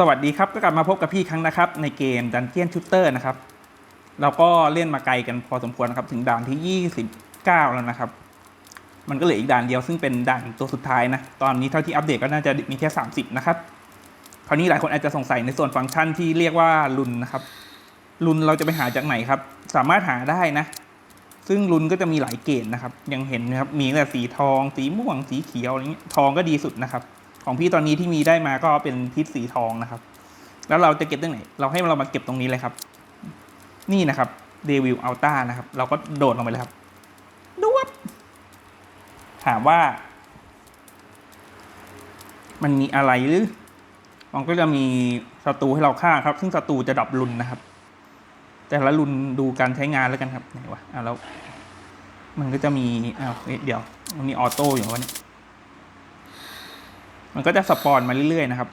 สวัสดีครับก็กลับมาพบกับพี่ครั้งนะครับ ในเกม Dungeon Shooter นะครับ เราก็เล่นมาไกลกันพอสมควรครับถึงด่านที่ 29 แล้วนะครับ มันก็เหลืออีกด่านเดียวซึ่งเป็นด่านตัวสุดท้ายนะ ตอนนี้เท่าที่อัปเดตก็น่าจะมีแค่ 30 นะครับ คราวนี้หลายคนอาจจะสงสัยในส่วนฟังก์ชันที่เรียกว่าลุนนะครับ ลุนเราจะไปหาจากไหนครับ สามารถหาได้นะ ซึ่งลุนก็จะมีหลายเกรดนะครับ ยังเห็นนะครับ มีแต่สีทอง สีม่วง สีเขียวอะไรเงี้ย ทองก็ดีสุดนะครับ ของพี่ตอนนี้ที่มีได้มาก็เป็นพิษสีทองนะครับ แล้วเราจะเก็บตรงไหน เราให้เรามาเก็บตรงนี้เลยครับ นี่นะครับเดวิลอัลต้านะครับ เราก็โดดลงไปเลยครับดวบถามว่า มันมีอะไรหรือมันก็จะมีศัตรูให้เราฆ่าครับ ซึ่งศัตรูจะดับรุนนะครับ แต่ละรุนดูการใช้งานแล้วกันครับไหนวะอ่าแล้ว มันก็จะมีอ้าวเอ๊ะเดี๋ยว มันมีออโต้อยู่วะเนี่ย มันก็จะสปอนมาเรื่อยๆนะครับ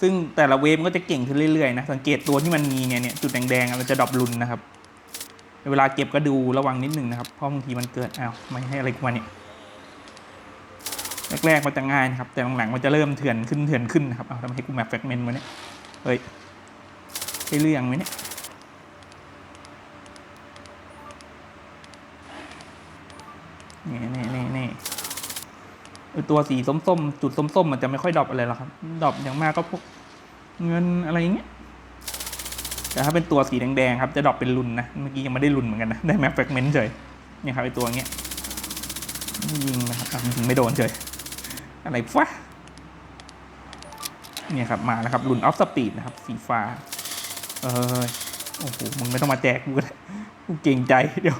ซึ่งแต่ละเวฟมันก็จะเก่งขึ้นเรื่อยๆนะ สังเกตตัวที่มันมีเนี่ยเนี่ยจุดแดงๆมันจะดรอปรุนนะครับ เวลาเก็บก็ดูระวังนิดนึงนะครับ เพราะบางทีมันเกิดอ้าวไม่ให้อะไรกูมาเนี่ยแรกๆมันจะง่ายนะครับ แต่หลังๆมันจะเริ่มเถื่อนขึ้นเถื่อนขึ้นนะครับเอาทำให้กูแมปแฟกเมนต์มาเนี่ยเฮ้ยใช่เรื่องไหมเนี่ยนี่นี่นี่นี่ ตัวสีส้มๆ จุดส้มๆมันจะไม่ค่อยดรอปอะไรหรอกครับดรอปอย่างมากก็พวกเงินอะไรอย่างเงี้ยแต่ถ้าเป็นตัวสีแดงๆครับจะดรอปเป็นรุนนะเมื่อกี้ยังไม่ได้รุนเหมือนกันนะได้แมปแฟกเมนต์เฉยเนี่ยครับไอตัวเงี้ยยิงนะครับถึงไม่โดนเฉยอะไรฟะเนี่ยครับมาแล้วครับรุนออฟสปีดนะครับ สีฟ้า เออโอ้โหมึงไม่ต้องมาแจกกูก็ได้กูเก่งใจเดี๋ยว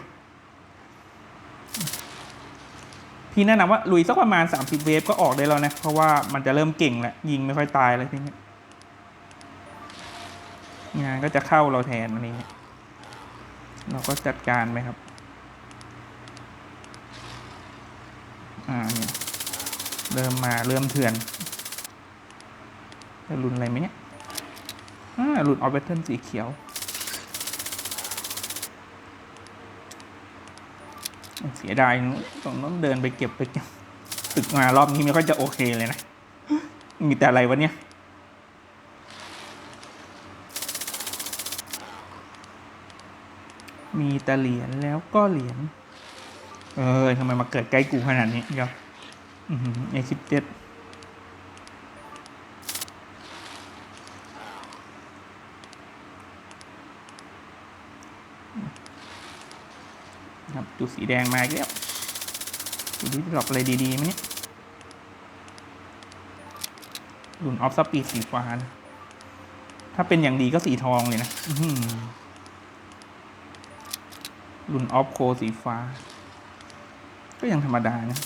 พี่แนะนำว่าลุยสักประมาณ 30 เวฟก็ออกได้แล้วนะ เพราะว่ามันจะเริ่มเก่งแล้ว ยิงไม่ค่อยตายแล้วทีนี้งานก็จะเข้าเราแทนอันนี้ เราก็จัดการไปครับ อ่าเนี่ยเริ่มมาเริ่มเถื่อนจะรุนอะไรไหมเนี่ยอ่ารุนออเวทเทิลสีเขียว เสียดายต้องต้องเดินไปเก็บไปเก็บตึกมารอบนี้ไม่ค่อยจะโอเคเลยนะ มีแต่อะไรวะเนี่ยมีแต่เหรียญแล้วก็เหรียญ เออทำไมมาเกิดใกล้กูขนาดนี้เดี๋ยวไอสิบเจ็ด ครับจุดสีแดงมาอีกแล้วดูดิดรอปอะไรดีๆไหมเนี่ยรุ่นออฟสปีดสีฟ้านะถ้าเป็นอย่างดีก็สีทองเลยนะรุ่นออฟโคสีฟ้า ก็ยังธรรมดานะ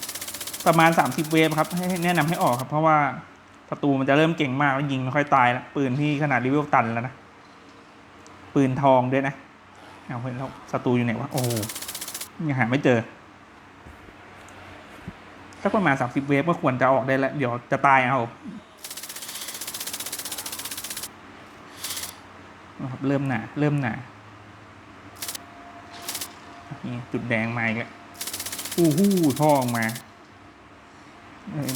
ประมาณ 30 เวฟครับ ให้แนะนำให้ออกครับ เพราะว่าศัตรูมันจะเริ่มเก่งมากแล้วยิงไม่ค่อยตายแล้วปืนที่ขนาดรีเวลตันแล้วนะ ปืนทองด้วยนะ เอาเฮ้ยแล้วศัตรูอยู่ไหนวะ โอ้ ยังหาไม่เจอสักประมาณ30เวฟก็ควรจะออกได้แล้ว เดี๋ยวจะตายเอานะครับเริ่มหนาเริ่มหนานี่จุดแดงมาอีกแล้วอู้หู้ท่อออกมาเออ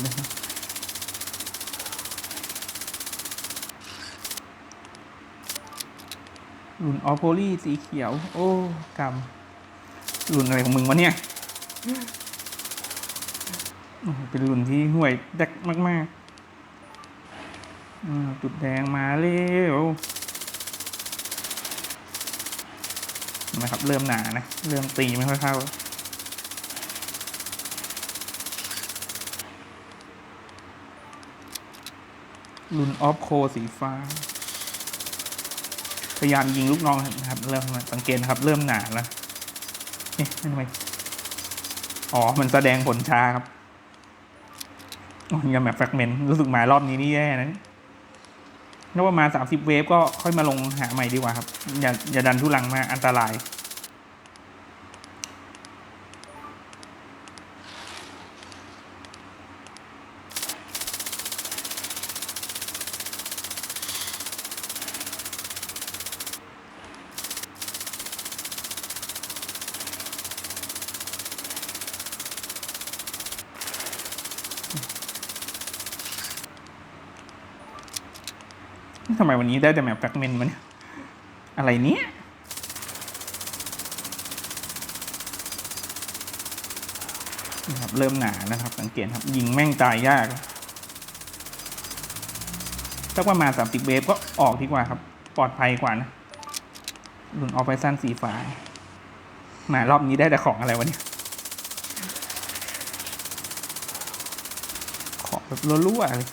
รุ่นออโพลีสีเขียว โอ้กำ รุ่นอะไรของมึงวะเนี่ย เป็นรุ่นที่ห่วยแดกมากๆจุดแดงมาเร็วนะครับ เริ่มหนานะ เริ่มตีไม่ค่อยเข้าลุนออฟโคสีฟ้า พยายามยิงลูกน้องนะครับ เริ่มสังเกตนะครับ เริ่มหนาแล้ว เอ๊ะทำไมอ๋อ มันแสดงผลช้าครับอยังแบบแฟกเมนต์รู้สึกหมายรอบนี้นี่แย่นะนึกว่ามาสามสิบเวฟก็ค่อยมาลงหาใหม่ดีกว่าครับ อย่าอย่าดันทุลังมากอันตราย ทำไมวันนี้ได้แต่แมปแฟกเมนต์มาเนี่ย อะไรเนี้ยนะครับเริ่มหนานะครับ สังเกตครับ ยิงแม่งตายยากสักประมาณสามสิบเวฟก็ออกดีกว่าครับ ปลอดภัยกว่านะหลุนออกไปสั้นสีฟ้าหมารอบนี้ได้แต่ของอะไรวะเนี่ยของแบบรั่วๆเลย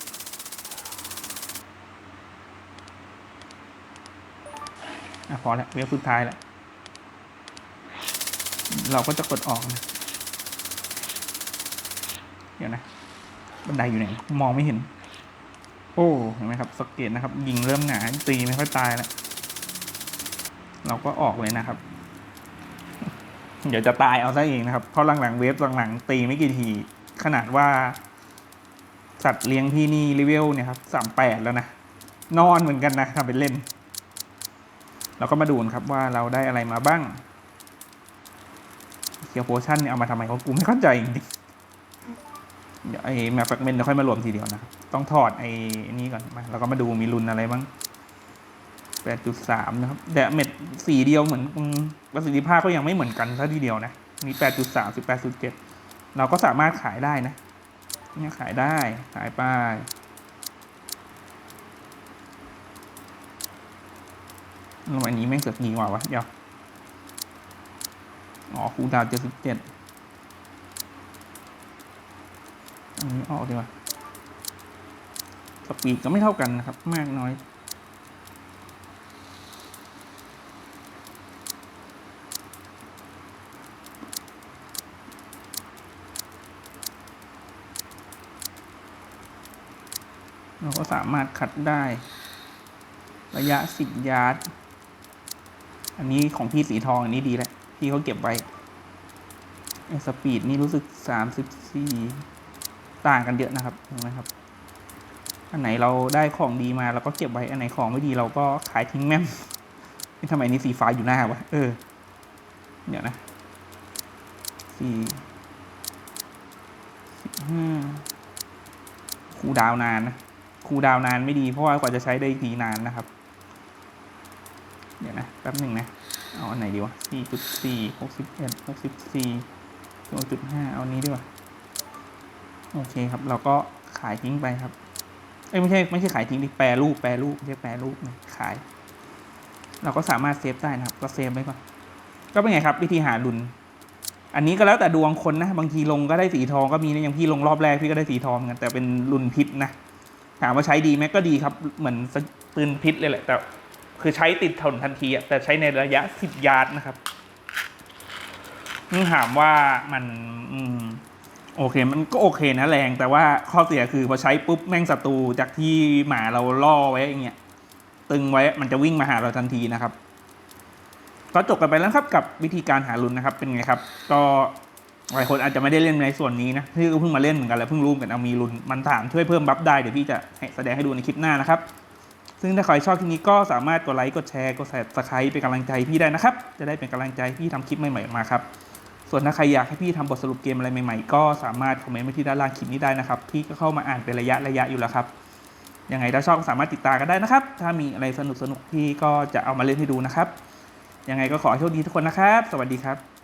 อะพอแล้วเวฟสุดท้ายแล้วเราก็จะกดออกนะเดี๋ยวนะ บันไดอยู่ไหน มองไม่เห็น โอ้เห็นไหมครับสกเก็ตนะครับ ยิงเริ่มหนาตีไม่ค่อยตายแล้วเราก็ออกเลยนะครับ เดี๋ยวจะตายเอาซะเองนะครับ เพราะหลังๆเวฟหลังๆตีไม่กี่ที ขนาดว่า สัตว์เลี้ยงพี่นี่รีเวลเนี่ยครับสามแปดแล้วนะ นอนเหมือนกันนะทำเป็นเล่น เราก็มาดูนครับว่าเราได้อะไรมาบ้างเคียวโพชั่นเนี่ยเอามาทำไมเขากูไม่เข้าใจจริงเดี๋ยวไอ้แมปแฟกเมนต์เดี๋ยวค่อยมารวมทีเดียวนะครับ ต้องถอดไอ้นี่ก่อนมาเราก็มาดูมีรุนอะไรบ้างแปดจุดสามนะครับแต่เม็ดสีเดียวเหมือนประสิทธิภาพก็ยังไม่เหมือนกันซะทีเดียวนะ มีแปดจุดสามสิบแปดจุดเจ็ดเราก็สามารถขายได้นะ เนี่ยขายได้ ขายไป แล้ วอันนี้แม่งเสือกยิงว่าวะเดี๋ยวอ๋อคูดาวเจ็ดสิบเจ็ดอันนี้ออกดีกว่าสปีดก็ไม่เท่ากันนะครับ มากน้อย เราก็สามารถขัดได้ ระยะสิบยาร์ด อันนี้ของพี่สีทองอันนี้ดีแหละพี่เขาเก็บไว้สปีดนี่รู้สึกสามสิบสี่ต่างกันเยอะนะครับเห็นไหมครับอันไหนเราได้ของดีมาเราก็เก็บไว้อันไหนของไม่ดีเราก็ขายทิ้งแม่มนี่ทำไมนี่สีฟ้าอยู่หน้าวะเออเดี๋ยวนะสี่สิบห้าคูดาวนานนะคูดาวน์นานไม่ดีเพราะว่ากว่าจะใช้ได้ทีนานนะครับ เดี๋ยวนะแป๊บหนึ่งนะเอาอันไหนดีวะสี่จุดสี่หกสิบเอ็ดหกสิบสี่หกจุดห้าเอาอันนี้ดีกว่าโอเคครับ เราก็ขายทิ้งไปครับเอ้ยไม่ใช่ไม่ใช่ขายทิ้งดิแปรรูปแปรรูปเรียกแปรรูปนะขาย เราก็สามารถเซฟได้นะครับ ก็เซฟไว้ก่อนก็เป็นไงครับ วิธีหาลุนอันนี้ก็แล้วแต่ดวงคนนะ บางทีลงก็ได้สีทองก็มีนะอย่างพี่ลงรอบแรกพี่ก็ได้สีทองเหมือนกันแต่เป็นลุนพิษนะถามว่าใช้ดีไหมก็ดีครับ เหมือนปืนพิษเลยแหละ แต่ คือใช้ติดถนนทันทีอะแต่ใช้ในระยะสิบยาร์ดนะครับนี่ถามว่ามันอืมโอเคมันก็โอเคนะแรง แต่ว่าข้อเสียคือพอใช้ปุ๊บแม่งศัตรูจากที่หมาเราล่อไว้อย่างเงี้ยตึงไว้มันจะวิ่งมาหาเราทันทีนะครับ ก็จบกันไปแล้วครับกับวิธีการหาลุนนะครับ เป็นไงครับ ก็หลายคนอาจจะไม่ได้เล่นในส่วนนี้นะพี่ก็เพิ่งมาเล่นเหมือนกันแล้วเพิ่งรู้เหมือนกันเอามีลุนมันถามช่วยเพิ่มบัฟได้เดี๋ยวพี่จะแสดงให้ดูในคลิปหน้านะครับ ซึ่งถ้าใครชอบคลิปนี้ก็สามารถกดไลค์กดแชร์กด subscribe เป็นกำลังใจพี่ได้นะครับ จะได้เป็นกำลังใจพี่ทำคลิปใหม่ๆออกมาครับส่วนถ้าใครอยากให้พี่ทำบทสรุปเกมอะไรใหม่ๆ ก็สามารถคอมเมนต์ไว้ที่ด้านล่างคลิปนี้ได้นะครับพี่ก็เข้ามาอ่านเป็นระยะระยะอยู่แล้วครับยังไงถ้าชอบก็สามารถติดตามกันได้นะครับ ถ้ามีอะไรสนุกๆพี่ก็จะเอามาเล่นให้ดูนะครับยังไงก็ขอโชคดีทุกคนนะครับ สวัสดีครับ